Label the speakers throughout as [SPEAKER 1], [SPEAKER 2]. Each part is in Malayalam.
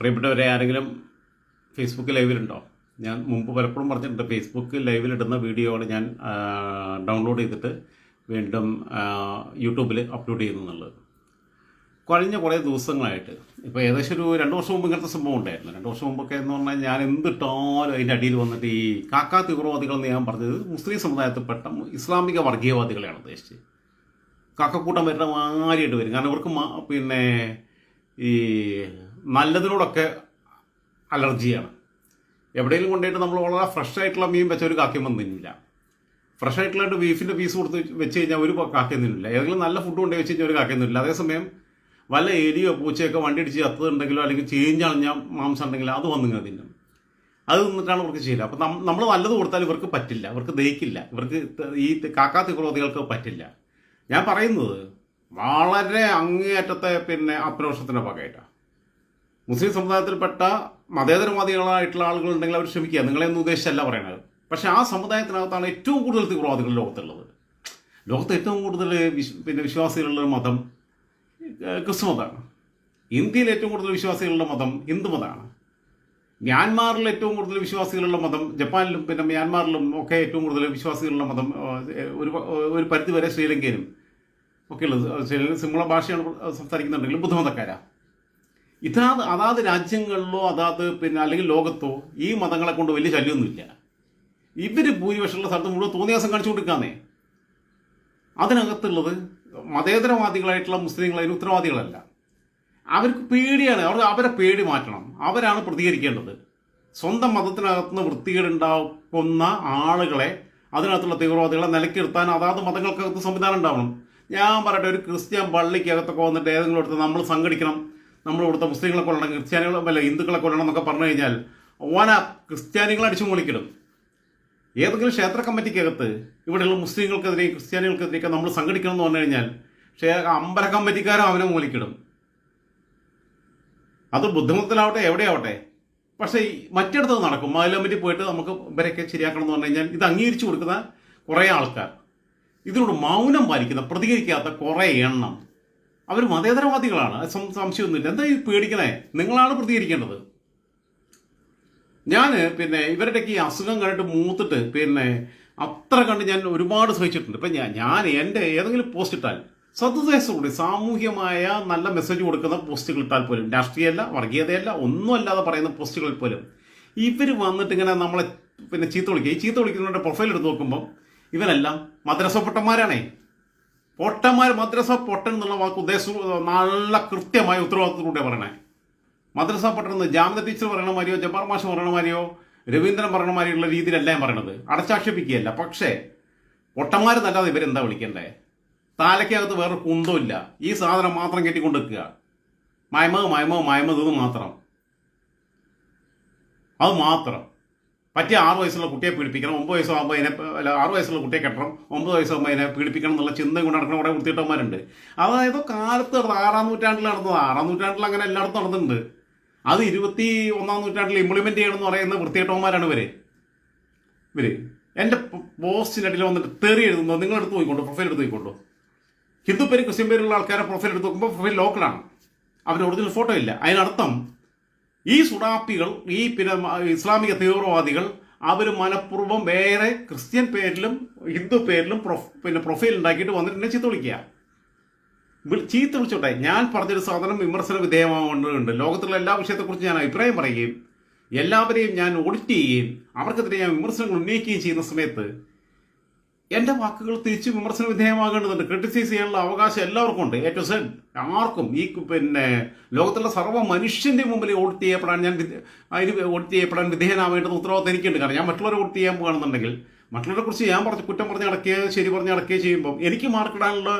[SPEAKER 1] പ്രിയപ്പെട്ടവരെ ആരെങ്കിലും ഫേസ്ബുക്ക് ലൈവിലുണ്ടോ ഞാൻ മുമ്പ് പലപ്പോഴും പറഞ്ഞിട്ടുണ്ട് ഫേസ്ബുക്ക് ലൈവിലിടുന്ന ആണ് ഞാൻ ഡൗൺലോഡ് ചെയ്തിട്ട് വീണ്ടും യൂട്യൂബിൽ അപ്ലോഡ് ചെയ്യുന്നുള്ളത് കഴിഞ്ഞ കുറേ ദിവസങ്ങളായിട്ട് ഇപ്പോൾ ഏകദേശം ഒരു രണ്ട് വർഷം മുമ്പ് ഇങ്ങനത്തെ സംഭവം ഉണ്ടായിരുന്നു. രണ്ട് വർഷം മുമ്പൊക്കെ എന്ന് പറഞ്ഞാൽ ഞാൻ എന്തിട്ടാലും അതിന്റെ അടിയിൽ വന്നിട്ട് ഈ കാക്കാ തീവ്രവാദികൾ എന്ന് ഞാൻ പറഞ്ഞത് മുസ്ലിം സമുദായത്തിൽപ്പെട്ട ഇസ്ലാമിക വർഗീയവാദികളെയാണ് ഉദ്ദേശിച്ചത്. കാക്കക്കൂട്ടം വരുന്ന മാരിയായിട്ട് വരും. കാരണം ഇവർക്ക് പിന്നെ ഈ നല്ലതിനോടൊക്കെ അലർജിയാണ്. എവിടെയെങ്കിലും കൊണ്ടുപോയിട്ട് നമ്മൾ വളരെ ഫ്രഷ് ആയിട്ടുള്ള മീൻ വെച്ച ഒരു കാക്കയും വന്നു ഫ്രഷ് ആയിട്ടുള്ള ബീഫിന്റെ പീസ് കൊടുത്ത് വെച്ച് കഴിഞ്ഞാൽ ഒരു കാക്കയും തിന്നില്ല. ഏതെങ്കിലും നല്ല ഫുഡ് കൊണ്ടുപോയി വെച്ച് കഴിഞ്ഞാൽ ഒരു കാക്കയും തിന്നില്ല. അതേസമയം വല്ല എലിയോ പൂച്ചയൊക്കെ വണ്ടി അടിച്ച് ചത്തതുണ്ടെങ്കിലോ അല്ലെങ്കിൽ ചേഞ്ച് അളഞ്ഞ മാംസം ഉണ്ടെങ്കിലോ അത് വന്നു കഴിഞ്ഞാൽ തിന്നും. അത് നിന്നിട്ടാണ് ഇവർക്ക് ചെയ്യില്ല അപ്പം നമ്മൾ നല്ലത് കൊടുത്താൽ ഇവർക്ക് പറ്റില്ല. ഇവർക്ക് ദഹിക്കില്ല. ഇവർക്ക് ഈ കാക്കാ പറ്റില്ല. ഞാൻ പറയുന്നത് വളരെ അങ്ങേയറ്റത്തെ പിന്നെ അപ്രോഷത്തിന്റെ ഭാഗമായിട്ടാണ് മുസ്ലിം സമുദായത്തിൽപ്പെട്ട മതേതരവാദികളായിട്ടുള്ള ആളുകൾ ഉണ്ടെങ്കിൽ അവർ ക്ഷമിക്കുക. നിങ്ങളെയൊന്നും ഉദ്ദേശിച്ചല്ല പറയുന്നത് പക്ഷെ ആ സമുദായത്തിനകത്താണ് ഏറ്റവും കൂടുതൽ തീവ്രവാദികൾ ലോകത്തുള്ളത്. ലോകത്ത് ഏറ്റവും കൂടുതൽ വിശ് പിന്നെ വിശ്വാസികളുള്ള മതം ഏഹ് ക്രിസ്തു മതമാണ്. ഇന്ത്യയിൽ ഏറ്റവും കൂടുതൽ വിശ്വാസികളുള്ള മതം ഹിന്ദു മതമാണ്. മ്യാൻമാറിൽ ഏറ്റവും കൂടുതൽ വിശ്വാസികളുള്ള മതം ജപ്പാനിലും പിന്നെ മ്യാൻമാറിലും ഒക്കെ ഏറ്റവും കൂടുതൽ വിശ്വാസികളുള്ള മതം ഒരു ഒരു പരിധിവരെ ശ്രീലങ്കയിലും ഒക്കെയുള്ളത്. ശ്രീലങ്ക സിംഹള ഭാഷയാണ് സംസാരിക്കുന്നുണ്ടെങ്കിലും ബുദ്ധമതക്കാരാ. ഇതാത് അതാത് രാജ്യങ്ങളിലോ അതാത് പിന്നെ അല്ലെങ്കിൽ ലോകത്തോ ഈ മതങ്ങളെ കൊണ്ട് വലിയ ശല്യമൊന്നുമില്ല ഇവർ ഭൂരിപക്ഷമുള്ള സ്ഥലത്ത് മുഴുവൻ തോന്നിയാസം കാണിച്ചു കൊടുക്കാന്നേ. അതിനകത്തുള്ളത് മതേതരവാദികളായിട്ടുള്ള മുസ്ലിങ്ങൾ അതിന് ഉത്തരവാദികളല്ല. അവർക്ക് പേടിയാണ്. അവർ അവരെ പേടി മാറ്റണം. അവരാണ് പ്രതികരിക്കേണ്ടത്. സ്വന്തം മതത്തിനകത്തുനിന്ന് വൃത്തികേടുണ്ടാക്കുന്ന ആളുകളെ അതിനകത്തുള്ള തീവ്രവാദികളെ നിലക്കിരുത്താൻ അതാത് മതങ്ങൾക്കകത്ത് സംവിധാനം ഉണ്ടാവണം. ഞാൻ പറയട്ടെ ഒരു ക്രിസ്ത്യൻ പള്ളിക്കകത്തൊക്കെ വന്നിട്ട് ഏതെങ്കിലും അടുത്ത് നമ്മൾ സംഘടിക്കണം. നമ്മൾ ഇവിടുത്തെ മുസ്ലിങ്ങളെ കൊല്ലണം ക്രിസ്ത്യാനികളെ അല്ല ഹിന്ദുക്കളെ കൊല്ലണം എന്നൊക്കെ പറഞ്ഞു കഴിഞ്ഞാൽ ഓന ക്രിസ്ത്യാനികളെ അടിച്ചു പൊളിക്കിടും ഏതെങ്കിലും ക്ഷേത്ര കമ്മിറ്റിക്കകത്ത് ഇവിടെയുള്ള മുസ്ലിങ്ങൾക്കെതിരെ ക്രിസ്ത്യാനികൾക്കെതിരെയൊക്കെ നമ്മൾ സംഘടിക്കണം എന്ന് പറഞ്ഞു കഴിഞ്ഞാൽ പക്ഷേ അമ്പല കമ്മിറ്റിക്കാരും അവനെ മൂലിക്കിടും അത് ബുദ്ധിമുട്ടിലാവട്ടെ എവിടെയാവട്ടെ. പക്ഷേ മറ്റിടത്ത് നടക്കും. മതിൽ പോയിട്ട് നമുക്ക് ഇവരെയൊക്കെ ശരിയാക്കണം എന്ന് പറഞ്ഞു കഴിഞ്ഞാൽ ഇത് അംഗീകരിച്ചു കൊടുക്കുന്ന കുറേ ആൾക്കാർ. ഇതിനോട് മൗനം പാലിക്കുന്ന പ്രതികരിക്കാത്ത കുറേ എണ്ണം. അവർ മതേതരവാദികളാണ്. സംശയമൊന്നുമില്ല. എന്താ ഈ പേടിക്കണേ? നിങ്ങളാണ് പ്രതികരിക്കേണ്ടത്. ഞാൻ പിന്നെ ഇവരുടെയൊക്കെ ഈ അസുഖം കണ്ടിട്ട് മൂത്തിട്ട് പിന്നെ അത്ര കണ്ട് ഞാൻ ഒരുപാട് സഹിച്ചിട്ടുണ്ട്. ഇപ്പം ഞാൻ ഞാൻ എന്റെ ഏതെങ്കിലും പോസ്റ്റ് ഇട്ടാൽ സത്യദേശത്തോടെ സാമൂഹ്യമായ നല്ല മെസ്സേജ് കൊടുക്കുന്ന പോസ്റ്റുകൾ ഇട്ടാൽ പോലും രാഷ്ട്രീയമല്ല വർഗീയതയല്ല ഒന്നും അല്ലാതെ പറയുന്ന പോസ്റ്റുകളിൽ പോലും ഇവർ വന്നിട്ട് ഇങ്ങനെ നമ്മളെ പിന്നെ ചീത്ത വിളിക്കുക. ഈ ചീത്ത വിളിക്കുന്നവരുടെ പ്രൊഫൈൽ എടുത്ത് നോക്കുമ്പോൾ ഇവരെല്ലാം മദ്രസ പൊട്ടന്മാരാണേ പൊട്ടന്മാർ മദ്രസ പൊട്ടൻ എന്നുള്ള വാക്ക് ഉദ്ദേശം നല്ല കൃത്യമായ ഉത്തരവാദിത്തത്തിലൂടെ പറയണേ. മദ്രസ പട്ടണമെന്ന് ജാമിത ടീച്ചർ പറയണ മാതിരിയോ ജബ്ബാർ മാഷ് പറയണ മാതിരിയോ രവീന്ദ്രൻ പറയണ മാതിരിയുള്ള രീതിയിലല്ല ഞാൻ പറയണത്. അടച്ചാക്ഷേപിക്കുകയല്ല. പക്ഷേ പൊട്ടന്മാർ നല്ലാതെ ഇവരെന്താ വിളിക്കണ്ടേ? താലയ്ക്കകത്ത് വേറെ കുന്തമില്ല ഈ സാധനം മാത്രം കെട്ടിക്കൊണ്ട് വെക്കുക മയമോ മയമോ മയമോ ഇത് മാത്രം. അത് മാത്രം. പറ്റിയ ആറ് വയസ്സുള്ള കുട്ടിയെ പീഡിപ്പിക്കണം ഒമ്പത് വയസ്സാകുമ്പോൾ അതിനെ അല്ല ആറ് വയസ്സുള്ള കുട്ടിയെ കെട്ടണം ഒമ്പത് വയസ്സാകുമ്പോൾ അതിനെ പീഡിപ്പിക്കണം എന്നുള്ള ചിന്ത കൊണ്ട് നടക്കുന്ന കുറേ വൃത്തിയിട്ടന്മാരുണ്ട് അതായത് കാലത്ത് നടന്നത് ആറാം നൂറ്റാണ്ടിൽ നടന്നത് ആറാം നൂറ്റാണ്ടിൽ അങ്ങനെ എല്ലായിടത്തും നടന്നിട്ടുണ്ട്. അത് ഇരുപത്തി ഒന്നാം നൂറ്റാണ്ടിൽ ഇംപ്ലിമെന്റ് ചെയ്യണമെന്ന് പറയുന്ന വൃത്തികെട്ടവന്മാരാണ് ഇവർ. ഇവർ. എന്റെ പോസ്റ്റിനടിയിൽ വന്നിട്ട് തെറി എഴുതുന്നു. നിങ്ങൾ നിങ്ങളെടുത്ത് പോയിക്കൊണ്ടു പ്രൊഫൈൽ എടുത്ത് പോയിക്കൊണ്ടു ഹിന്ദു പേരും ക്രിസ്ത്യൻ പേരുള്ള ആൾക്കാരെ പ്രൊഫൈൽ എടുത്ത് നോക്കുമ്പോൾ പ്രൊഫൈൽ ലോക്കലാണ് അവരുടെ ഒറിജിനൽ ഫോട്ടോ ഇല്ല. അതിനർത്ഥം ഈ സുഡാപ്പികൾ ഈ പിന്നെ ഇസ്ലാമിക തീവ്രവാദികൾ അവർ മനഃപൂർവം വേറെ ക്രിസ്ത്യൻ പേരിലും ഹിന്ദു പേരിലും പിന്നെ പ്രൊഫൈൽ ഉണ്ടാക്കിയിട്ട് വന്നിട്ട് എന്നെ ചീത്ത വിളിക്കുക ചീത്ത വിളിച്ചോട്ടെ. ഞാൻ പറഞ്ഞൊരു സാധനം വിമർശന വിധേയമാവേണ്ടതുണ്ട്. ലോകത്തുള്ള എല്ലാ വിഷയത്തെക്കുറിച്ച് ഞാൻ അഭിപ്രായം പറയുകയും എല്ലാവരെയും ഞാൻ ഓഡിറ്റ് ചെയ്യുകയും അവർക്കെതിരെ ഞാൻ വിമർശനങ്ങൾ ഉന്നയിക്കുകയും ചെയ്യുന്ന സമയത്ത് എന്റെ വാക്കുകൾ തിരിച്ച് വിമർശന വിധേയമാകേണ്ടതുണ്ട്. ക്രിട്ടിസൈസ് ചെയ്യാനുള്ള അവകാശം എല്ലാവർക്കും ഉണ്ട്. ഏറ്റവും സെൻ ആർക്കും ഈ പിന്നെ ലോകത്തുള്ള സർവ മനുഷ്യന്റെ മുമ്പിൽ ഓഡിറ്റ് ചെയ്യപ്പെടാൻ ഞാൻ അതിന് ഓഡിറ്റ് ചെയ്യപ്പെടാൻ വിധേയനാവേണ്ടത് ഉത്തരവാദിത്തം എനിക്കുണ്ട്. കാരണം ഞാൻ മറ്റുള്ളവരെ ഓഡിറ്റ് ചെയ്യാൻ പോകുകയാണെന്നുണ്ടെങ്കിൽ മറ്റുള്ളവരെ കുറിച്ച് ഞാൻ പറഞ്ഞ് കുറ്റം പറഞ്ഞ് നടക്കുകയോ ശരി പറഞ്ഞ് നടക്കുകയോ ചെയ്യുമ്പോൾ എനിക്ക് മാർക്കിടാനുള്ള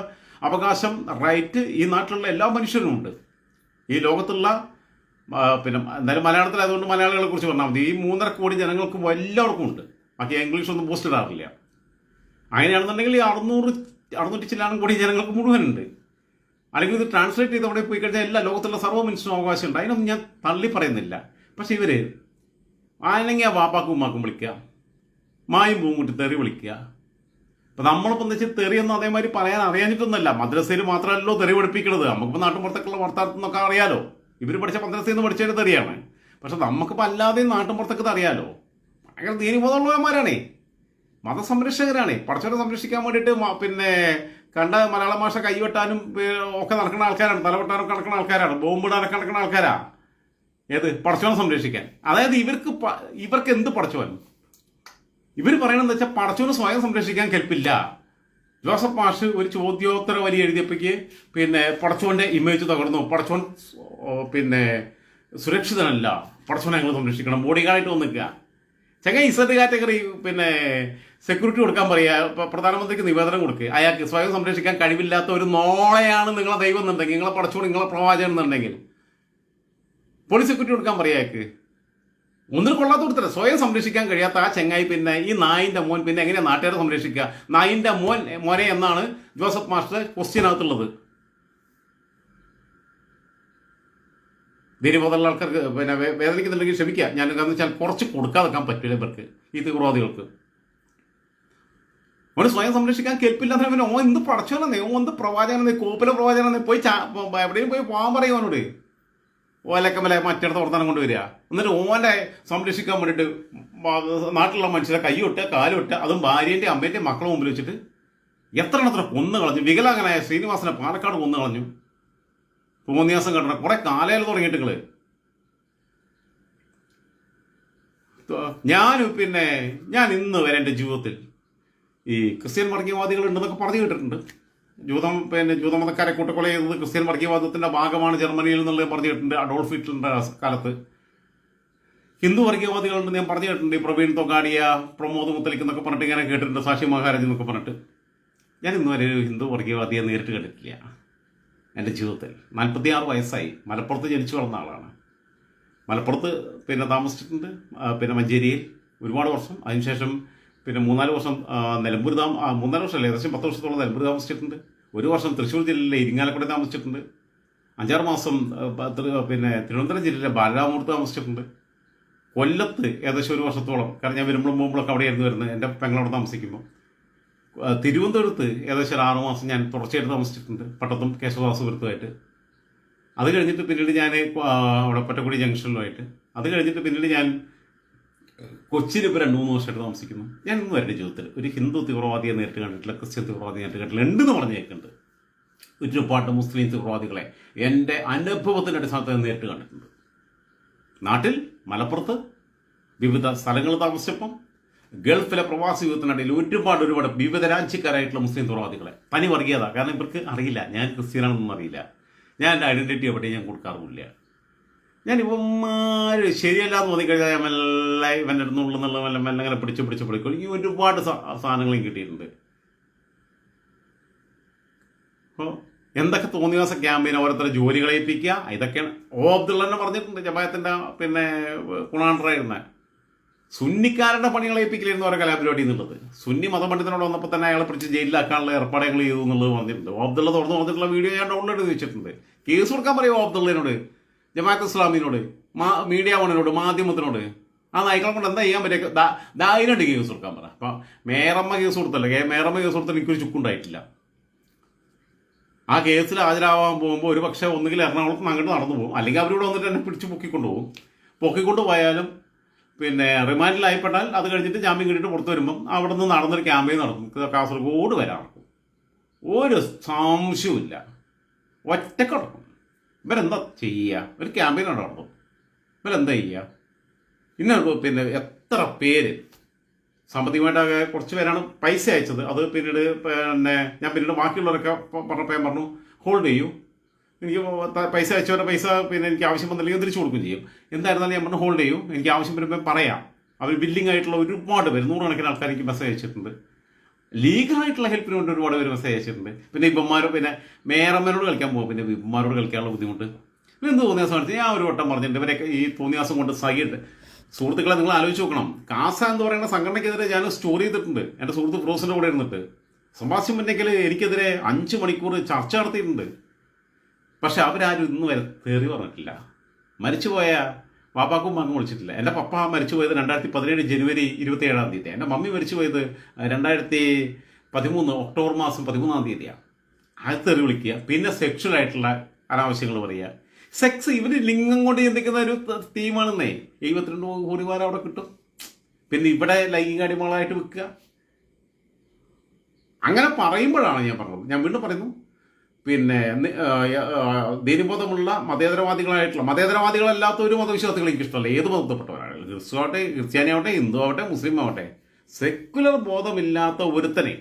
[SPEAKER 1] അവകാശം റൈറ്റ് ഈ നാട്ടിലുള്ള എല്ലാ മനുഷ്യരും ഉണ്ട്. ഈ ലോകത്തുള്ള പിന്നെ എന്തായാലും മലയാളത്തിലായതുകൊണ്ട് മലയാളികളെ കുറിച്ച് പറഞ്ഞാൽ മതി. ഈ മൂന്നര കോടി ജനങ്ങൾക്ക് എല്ലാവർക്കും ഉണ്ട്. ബാക്കി ഇംഗ്ലീഷ് ഒന്നും പോസ്റ്റ് ഇടാറില്ല അങ്ങനെയാണെന്നുണ്ടെങ്കിൽ ഈ അറുന്നൂറ് അറുന്നൂറ്റി ചില്ലാനും കോടി ജനങ്ങൾക്ക് മുഴുവനുണ്ട്. അല്ലെങ്കിൽ ഇത് ട്രാൻസ്ലേറ്റ് ചെയ്ത് അവിടെ പോയി കഴിഞ്ഞാൽ എല്ലാ ലോകത്തുള്ള സർവ മനുഷ്യനും അവകാശമുണ്ട് അതിനൊന്നും ഞാൻ തള്ളി പറയുന്നില്ല. പക്ഷെ ഇവർ ആണെങ്കിൽ ആ വാപ്പാക്കും ഉമ്മാക്കും വിളിക്കുക. മായും പൂങ്കുട്ടി തെറി വിളിക്കുക. അപ്പൊ നമ്മളിപ്പോൾ എന്താ വെച്ചാൽ തെറിയൊന്നും അതേമാതിരി പറയാൻ അറിയാഞ്ഞിട്ടൊന്നുമല്ല. മദ്രസയിൽ മാത്രമല്ലല്ലോ തെറി പഠിപ്പിക്കണത്. നമുക്കിപ്പോൾ നാട്ടുപുറത്തൊക്കെയുള്ള വർത്താനത്തിൽ എന്നൊക്കെ അറിയാലോ. ഇവർ പഠിച്ച മദ്രസയിൽ നിന്ന് പഠിച്ചവരത് തെറിയാണ്. പക്ഷെ നമുക്കിപ്പോൾ അല്ലാതെയും നാട്ടിൻപുറത്തൊക്കെ പുറത്തേക്ക് അറിയാലോ. ഭയങ്കര ദീനിബോധമുള്ളവന്മാരാണേ. മതസംരക്ഷകരാണ്. പടച്ചവരെ സംരക്ഷിക്കാൻ വേണ്ടിയിട്ട് പിന്നെ കണ്ട മലയാള ഭാഷ കൈവെട്ടാനും ഒക്കെ നടക്കുന്ന ആൾക്കാരാണ്. തലവെട്ടാനും നടക്കുന്ന ആൾക്കാരാണ്. ബോംബിടാനൊക്കെ നടക്കുന്ന ആൾക്കാരാ. ഏത്? പടച്ചവനെ സംരക്ഷിക്കാൻ. അതായത് ഇവർക്ക് ഇവർക്ക് എന്ത് പടച്ചവൻ ഇവർ പറയണമെന്ന് വെച്ചാൽ പടച്ചവനെ സ്വയം സംരക്ഷിക്കാൻ കെൽപ്പില്ല. ജോസഫ് മാഷ് ഒരു ചോദ്യോത്തര വരി എഴുതിയപ്പോഴേക്ക് പിന്നെ പടച്ചോന്റെ ഇമേജ് തകർന്നു. പടച്ചോൻ പിന്നെ സുരക്ഷിതനല്ല. പടച്ചോനെ ഞങ്ങൾ സംരക്ഷിക്കണം. ബോഡി ഗാർഡായിട്ട് വന്ന് ചെങ്ങ ചങ്ങ ഇസഡ് കാറ്റഗറി പിന്നെ സെക്യൂരിറ്റി കൊടുക്കാൻ പറയുക പ്രധാനമന്ത്രിക്ക് നിവേദനം കൊടുക്കുക അയാൾക്ക് സ്വയം സംരക്ഷിക്കാൻ കഴിവില്ലാത്ത ഒരു നോളെയാണ് നിങ്ങളെ ദൈവം എന്നുണ്ടെങ്കിൽ നിങ്ങളെ പടച്ചോൺ നിങ്ങളെ പ്രവാചകൻ എന്നുണ്ടെങ്കിൽ. പോലീസ് സെക്യൂരിറ്റി കൊടുക്കാൻ പറയാ അയാൾക്ക്. ഒന്നിനും കൊള്ളാത്ത കൊടുത്തില്ല. സ്വയം സംരക്ഷിക്കാൻ കഴിയാത്ത ആ ചെങ്ങായി പിന്നെ ഈ നായിന്റെ മോൻ പിന്നെ എങ്ങനെയാണ് നാട്ടുകാരെ സംരക്ഷിക്കുക? നായിന്റെ മോൻ മോനെ എന്നാണ് ജോസഫ് മാസ്റ്റർ ക്വസ്റ്റ്യനകത്തുള്ളത് ധൈര്യബോധമുള്ള ആൾക്കാർക്ക് പിന്നെ വേദനിക്കുന്നുണ്ടെങ്കിൽ ക്ഷമിക്കുക. ഞാൻ കാരണം വെച്ചാൽ കുറച്ച് കൊടുക്കാതെ വെക്കാൻ പറ്റില്ല ഇവർക്ക് ഈ തീവ്രവാദികൾക്ക്. അവന് സ്വയം സംരക്ഷിക്കാൻ കേൾപ്പില്ലാത്ത അവന് ഓ എന്ത് പടച്ചോനെന്നേ ഓ എന്ത് പ്രവാചകനെന്നേ കോപ്പിലെ പ്രവാചകനെന്നേ പോയി എവിടെയും പോയി പോകാൻ പറയും അവനോട്. ഓലക്കമല മറ്റിടത്ത് വർത്തമാനം കൊണ്ടുവരിക എന്നിട്ട് ഓനെ സംരക്ഷിക്കാൻ വേണ്ടിയിട്ട് നാട്ടിലുള്ള മനുഷ്യരെ കൈയൊട്ട് കാലൊട്ട് അതും ഭാര്യേന്റെ അമ്മേന്റെ മക്കളെ മുമ്പിൽ വെച്ചിട്ട് എത്ര എണ്ണത്തിന് കൊന്നു കളഞ്ഞു. വികലാംഗനായ ശ്രീനിവാസനെ പാലക്കാട് കൊന്നു കളഞ്ഞു. പൂന്നിയാസം കണ്ടന കുറെ കാലയിൽ തുടങ്ങിയിട്ട് ഞാൻ പിന്നെ ഞാൻ ഇന്ന് വരെ എന്റെ ജീവിതത്തിൽ ഈ ക്രിസ്ത്യൻ വർഗീയവാദികൾ ഉണ്ടെന്നൊക്കെ പറഞ്ഞു കേട്ടിട്ടുണ്ട്. ജൂതം പിന്നെ ജൂതമതക്കാരെ കൂട്ടക്കൊല ചെയ്തത് ക്രിസ്ത്യൻ വർഗീയവാദത്തിന്റെ ഭാഗമാണ് ജർമ്മനിയിൽ എന്നുള്ളത് പറഞ്ഞു കേട്ടിട്ടുണ്ട് അഡോൾഫ് ഹിറ്റ്ലറിന്റെ കാലത്ത്. ഹിന്ദു വർഗീയവാദികളുണ്ട് ഞാൻ പറഞ്ഞു കേട്ടിട്ടുണ്ട് ഈ പ്രവീൺ തൊഗാഡിയ പ്രമോദ് മുത്തലിക്ക് എന്നൊക്കെ പറഞ്ഞിട്ട് ഇങ്ങനെ കേട്ടിട്ടുണ്ട് സാക്ഷി മഹാരാജ് എന്നൊക്കെ പറഞ്ഞിട്ട്. ഞാൻ ഇന്നുവരെ ഒരു ഹിന്ദു വർഗീയവാദിയെ നേരിട്ട് കണ്ടിട്ടില്ല. എന്റെ ജീവിതത്തിൽ നാൽപ്പത്തിയാറ് വയസ്സായി. മലപ്പുറത്ത് ജനിച്ചു വളർന്ന ആളാണ്. മലപ്പുറത്ത് പിന്നെ താമസിച്ചിട്ടുണ്ട് പിന്നെ മഞ്ചേരിയിൽ ഒരുപാട് വർഷം. അതിനുശേഷം പിന്നെ മൂന്നാൽ വർഷം നിലമ്പൂർ ആ, മൂന്നാൽ വർഷമല്ല? ഏകദേശം പത്ത് വർഷത്തോളം നിലമ്പൂർ താമസിച്ചിട്ടുണ്ട്. ഒരു വർഷം തൃശ്ശൂർ ജില്ലയിലെ ഇരിങ്ങാലക്കുട താമസിച്ചിട്ടുണ്ട്. അഞ്ചാറ് മാസം പിന്നെ തിരുവനന്തപുരം ജില്ലയിലെ ബാലരാമൂർത്ത് താമസിച്ചിട്ടുണ്ട്. കൊല്ലത്ത് ഏകദേശം ഒരു വർഷത്തോളം കാരണം ഞാൻ വരുമ്പോഴും പോകുമ്പോഴൊക്കെ അവിടെയായിരുന്നു വരുന്നത്. എന്റെ പെങ്ങളവിടെ താമസിക്കുമ്പോൾ. തിരുവനന്തപുരത്ത് ഏകദേശം ഒരു ആറ് മാസം ഞാൻ തുടർച്ചയായിട്ട് താമസിച്ചിട്ടുണ്ട് പട്ടത്തും കേശവദാസപുരത്തുമായിട്ട് അത് കഴിഞ്ഞിട്ട് പിന്നീട് ഞാൻ അവിടെ പറ്റക്കുടി ജംഗ്ഷനിലുമായിട്ട്. അത് കഴിഞ്ഞിട്ട് പിന്നീട് ഞാൻ കൊച്ചിയിൽ ഇപ്പോൾ രണ്ട് മൂന്ന് വർഷമായിട്ട് താമസിക്കുന്നു. ഞാൻ ഇന്ന് വരെ ജീവിതത്തിൽ. ഒരു ഹിന്ദു തീവ്രവാദിയെ നേരിട്ട് കണ്ടിട്ടില്ല ക്രിസ്ത്യൻ തീവ്രവാദിയെ നേരിട്ട് കണ്ടിട്ടില്ല ഉണ്ടെന്ന് പറഞ്ഞു കേൾക്കുന്നുണ്ട് ഒരുപാട് മുസ്ലിം തീവ്രവാദികളെ എന്റെ അനുഭവത്തിന്റെ അടിസ്ഥാനത്തിൽ നേരിട്ട് കണ്ടിട്ടുണ്ട്. നാട്ടിൽ മലപ്പുറത്ത് വിവിധ സ്ഥലങ്ങൾ താമസിച്ചപ്പം ഗൾഫിലെ പ്രവാസി ജീവിതത്തിനിടയിൽ ഒരുപാട് ഒരുപാട് വിവിധ രാജ്യക്കാരായിട്ടുള്ള മുസ്ലിം തീവ്രവാദികളെ തനി വർഗീയത. കാരണം ഇവർക്ക് അറിയില്ല. ഞാൻ ക്രിസ്ത്യനാണെന്നൊന്നും അറിയില്ല. ഞാൻ എന്റെ ഐഡന്റിറ്റി എവിടെയും ഞാൻ കൊടുക്കാറുമില്ല. ഞാൻ ഇവന്മാർ ശരിയല്ല എന്ന് തോന്നിക്കഴിഞ്ഞാൽ ഞാൻ മെല്ലെ ഇവന്റെ അടുത്തുള്ള എന്നുള്ള മെല്ലെ മെല്ലെ ഇങ്ങനെ പിടിച്ച് പിടിച്ച് പിടിക്കും. ഈ ഒരുപാട് സാധനങ്ങളും കിട്ടിയിട്ടുണ്ട്. അപ്പോൾ എന്തൊക്കെ തോന്നിയാസ ക്യാമ്പയിൻ ഓരോരുത്തരെ ജോലി കളയിപ്പിക്കുക ഇതൊക്കെയാണ് ഓ അബ്ദുള്ള തന്നെ പറഞ്ഞിട്ടുണ്ട് ജമായത്തിന്റെ പിന്നെ കുണാണ്ടറായിരുന്ന സുന്നിക്കാരുടെ പണി കളയിപ്പിക്കലായിരുന്നു ഓരോ കലാപരിപാടി എന്നുള്ളത്. സുന്നി മതപണ്ഡിതനോട് വന്നപ്പോൾ തന്നെ അയാളെ പിടിച്ച് ജയിലിലാക്കാനുള്ള ഏർപ്പാടുകൾ ചെയ്തു എന്നുള്ളത് പറഞ്ഞിട്ടുണ്ട്. ഓ അബ്ദുള്ള തുറന്നു പറഞ്ഞിട്ടുള്ള വീഡിയോ ഞാൻ ഡൗൺലോഡ് ചെയ്ത് വെച്ചിട്ടുണ്ട്. കേസ് കൊടുക്കാൻ പറയും ഓ അബ്ദുള്ളതിനോട് ജമാഅത്ത് ഇസ്ലാമിനോട് മീഡിയ വണിനോട് മാധ്യമത്തിനോട് ആ നായ്ക്കളെ കൊണ്ട് എന്താ ചെയ്യാൻ പറ്റിയ ധൈര്യമായിട്ട് കേസ് കൊടുക്കാൻ പറ. അപ്പം മേറമ്മ കേസ് കൊടുത്തല്ലേ. മേറമ്മ കേസ് കൊടുത്താൽ എനിക്കൊരു ചുക്കുണ്ടായിട്ടില്ല ആ കേസിൽ ഹാജരാവാൻ പോകുമ്പോൾ ഒരു പക്ഷേ ഒന്നുകിൽ എറണാകുളത്ത് നിന്ന് അങ്ങോട്ട് നടന്നു പോകും. അല്ലെങ്കിൽ അവരോട് വന്നിട്ട് എന്നെ പിടിച്ച് പൊക്കിക്കൊണ്ട് പോകും. പൊക്കിക്കൊണ്ട് പോയാലും പിന്നെ റിമാൻഡിലായിപ്പെട്ടാൽ അത് കഴിഞ്ഞിട്ട് ജാമ്യം കിട്ടിയിട്ട് പുറത്ത് വരുമ്പം അവിടെ നിന്ന് നടന്നൊരു ക്യാമ്പയിൻ നടക്കും. കാസർഗോഡ് വരാൻ ഒരു സംശയവും നടക്കും. ഇവരെന്താ ചെയ്യുക ഒരു ക്യാമ്പയിൻ നടന്നു. ഇവരെന്താ ചെയ്യുക ഇന്ന് പിന്നെ എത്ര പേര്? സാമ്പത്തികമായിട്ടൊക്കെ കുറച്ച് പേരാണ് പൈസ അയച്ചത്. അത് പിന്നീട് പിന്നെ ഞാൻ പിന്നീട് ബാക്കിയുള്ളവരൊക്കെ പറഞ്ഞപ്പോൾ പറഞ്ഞു ഹോൾഡ് ചെയ്യൂ. എനിക്ക് പൈസ അയച്ചവരുടെ പൈസ പിന്നെ എനിക്ക് ആവശ്യം വന്നില്ലെങ്കിൽ തിരിച്ചു കൊടുക്കുകയും ചെയ്യും. എന്തായിരുന്നാലും ഞാൻ പറഞ്ഞു ഹോൾഡ് ചെയ്യൂ. എനിക്ക് ആവശ്യം വരുമ്പോൾ പറയാം. അവർ ബില്ലിംഗ് ആയിട്ടുള്ള ഒരുപാട് പേര് നൂറുകണക്കിന് ആൾക്കാർ എനിക്ക് മെസ്സേജ് അയച്ചിട്ടുണ്ട്. ലീഗലായിട്ടുള്ള ഹെൽപ്പിന് വേണ്ടി ഒരുപാട് പേര് മെസ്സേജ് അയച്ചിട്ടുണ്ട്. പിന്നെ ഇപ്പന്മാരോ പിന്നെ മേയറമ്മനോട് കളിക്കാൻ പോകും. പിന്നെ ഇപ്പന്മാരോട് കളിക്കാനുള്ള ബുദ്ധിമുട്ട്. പിന്നെ എന്ത് തോന്നിയ സമയത്ത് ഞാൻ ഒരു വട്ടം പറഞ്ഞിട്ടുണ്ട്. ഇവരെ ഈ തോന്നിയാസം കൊണ്ട് സഹിയിട്ട്. സുഹൃത്തുക്കളെ നിങ്ങൾ ആലോചിച്ച് നോക്കണം. കാസ എന്ന് പറയുന്ന സംഘടനയ്ക്കെതിരെ ഞാൻ സ്റ്റോറി ചെയ്തിട്ടുണ്ട്. എന്റെ സുഹൃത്ത് ഫിറോസിന്റെ കൂടെ ഇരുന്നിട്ട്. സംഭാഷ്യം പറ്റെങ്കിൽ എനിക്കെതിരെ അഞ്ച് മണിക്കൂർ ചർച്ച നടത്തിയിട്ടുണ്ട്. പക്ഷെ അവരാരും ഇന്ന് വരെ തെറി പറഞ്ഞിട്ടില്ല. മരിച്ചുപോയ പാപ്പാക്കും അങ്ങ് വിളിച്ചിട്ടില്ല. എന്റെ പപ്പ മരിച്ചു പോയത് രണ്ടായിരത്തി പതിനേഴ് ജനുവരി ഇരുപത്തി ഏഴാം തീയതി എന്റെ മമ്മി മരിച്ചു പോയത് രണ്ടായിരത്തി പതിമൂന്ന് ഒക്ടോബർ മാസം പതിമൂന്നാം തീയതിയാണ്. തെറി വിളിക്കുക. പിന്നെ സെക്ഷൽ ആയിട്ടുള്ള അനാവശ്യങ്ങൾ പറയുക. സെക്സ് ഇവർ ലിംഗം കൊണ്ട് ചിന്തിക്കുന്ന ഒരു തീമാണെന്നേ. എഴുപത്തിരണ്ട് കോടിമാർ അവിടെ കിട്ടും. പിന്നെ ഇവിടെ ലൈംഗിക അടിമകളായിട്ട് വിൽക്കുക. അങ്ങനെ പറയുമ്പോഴാണ് ഞാൻ പറഞ്ഞത്. ഞാൻ വീണ്ടും പറയുന്നു പിന്നെ ദീനിബോധമുള്ള മതേതരവാദികളായിട്ടുള്ള മതേതരവാദികളല്ലാത്ത ഒരു മതവിശ്വാസികൾ എനിക്കിഷ്ടമല്ല. ഏത് മതത്തിൽപ്പെട്ടവരാണ്? ക്രിസ്തു ആവട്ടെ ക്രിസ്ത്യാനി ആവട്ടെ ഹിന്ദു ആവട്ടെ മുസ്ലിം ആവട്ടെ സെക്കുലർ ബോധമില്ലാത്ത ഒരുത്തനെ.